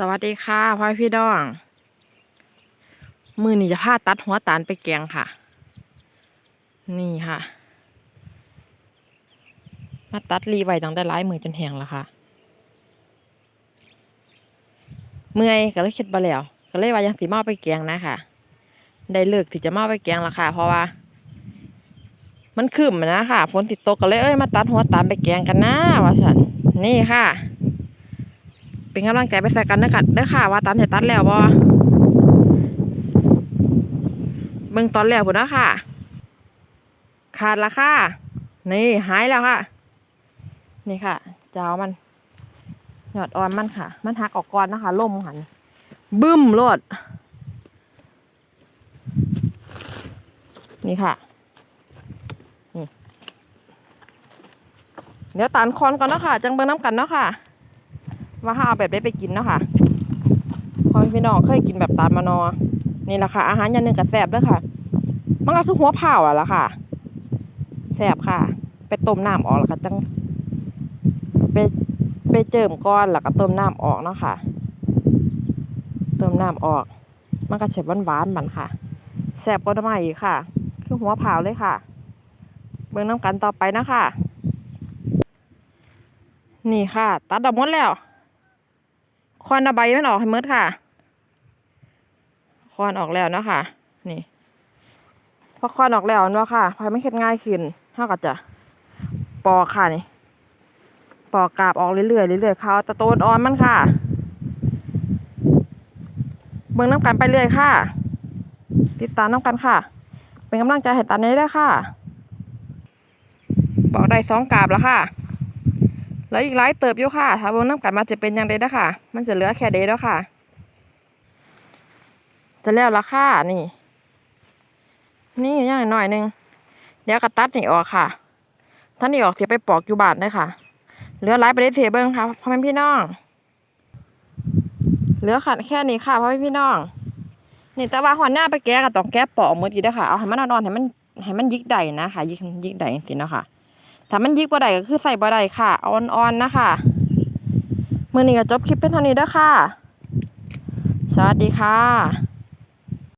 สวัสดีค่ะพ่อพี่น้อง มือนี่จะพาตัดหัวตาลไปแกงค่ะ นี่ค่ะ มาตัดรีไว้ตั้งแต่ร้ายมือจนแห้งแล้วค่ะ เมื่อยก็เลยคิดบ่แล้ว ก็เลยว่ายังสีมาเอไปแกงนะค่ะ ได้เลิกที่จะมาเอไปแกงแล้วค่ะ เพราะว่า มันคืมอะนะค่ะ ฝนติดตกก็เลยเอ้ยมาตัดหัวตาลไปแกงกันนะว่าสันนี่ค่ะ เป็นกำลังใจไปใส่กันเด้อค่ะเด้อค่ะ ว่าตันเห็ตัดแล้วบ่เบิ่งตอนแล้วพุ่นนะค่ะ ขาดละค่ะ นี่หายแล้วค่ะ นี่ค่ะเจ้ามันหยอดอ่อนมันค่ะ มันหักออกก่อนนะคะล่มหันบึ้มโลด นี่ค่ะนี่เดี๋ยวตานคอนก่อนเนาะค่ะ จังเบิ่งน้ำกันเนาะค่ะ ว่าถ้าเอาแบบได้ไปกินเนาะค่ะพอพี่น้องเคยกินแบบตามมานอ นี่แหละค่ะ อาหารอย่างหนึ่งกับแสบด้วยค่ะ มันก็คือหัวเผาอะละค่ะแสบค่ะ ไปต้มน้ำออกแล้วก็จังไปไปเจิมก้อนแล้วก็ต้มน้ำออกเนาะค่ะเติมน้ำออก มันก็เฉดหวานๆมันค่ะแสบกว่าใหม่อีกค่ะ คือหัวเผาเลยค่ะ เบิ่งน้ำกันต่อไปนะคะนี่ค่ะ ตัดดอกหมดแล้ว คอนเอาใบมันออกให้หมดค่ะ คอนออกแล้วเนาะค่ะ นี่ พอคอนออกแล้วเนาะค่ะพอไม่เค็ดง่ายขึ้นเท่ากับจะปอกค่ะนี่ ปอกกาบออกเรื่อยๆเรื่อยๆเขาตะโตนอ่อนมันค่ะเบิ่งน้ำกันไปเรื่อยค่ะ ติดตามน้ำกันค่ะ เป็นกำลังใจให้ตันนี้ด้วยค่ะ บอกได้สองกาบแล้วค่ะ แล้วอีกหลายเติบอยู่ค่ะ ถ้าเบิ่งน้ำกันมาจะเป็นยังไงด้อค่ะ มันจะเหลือแค่เดย์แล้วค่ะ จะแล้วละค่ะนี่ นี่ยังหน่อยหนึ่งเดี๋ยวกระตัดนี่ออกค่ะท่านนี่ออกเสียไปปอกอยู่บาทได้ค่ะ เหลือหลายไปได้เทเบิ้งค่ะพ่อแม่พี่น้อง เหลือขัดแค่นี้ค่ะพ่อแม่พี่น้องนี่แต่ว่าหัวหน้าไปแก้ก็ต้องแก้ปอกมดอีด้อค่ะ เอาให้มันนอนให้มันให้มันยิกได้นะคะยิกยิกได้จริงๆนะค่ะ ถ้ามันยิกบ่ได้ก็คือใส่บ่ได้ค่ะอ่อนๆนะคะมื่อนี้ก็จบคลิปเป็นเท่านี้เด้อค่ะ สวัสดีค่ะ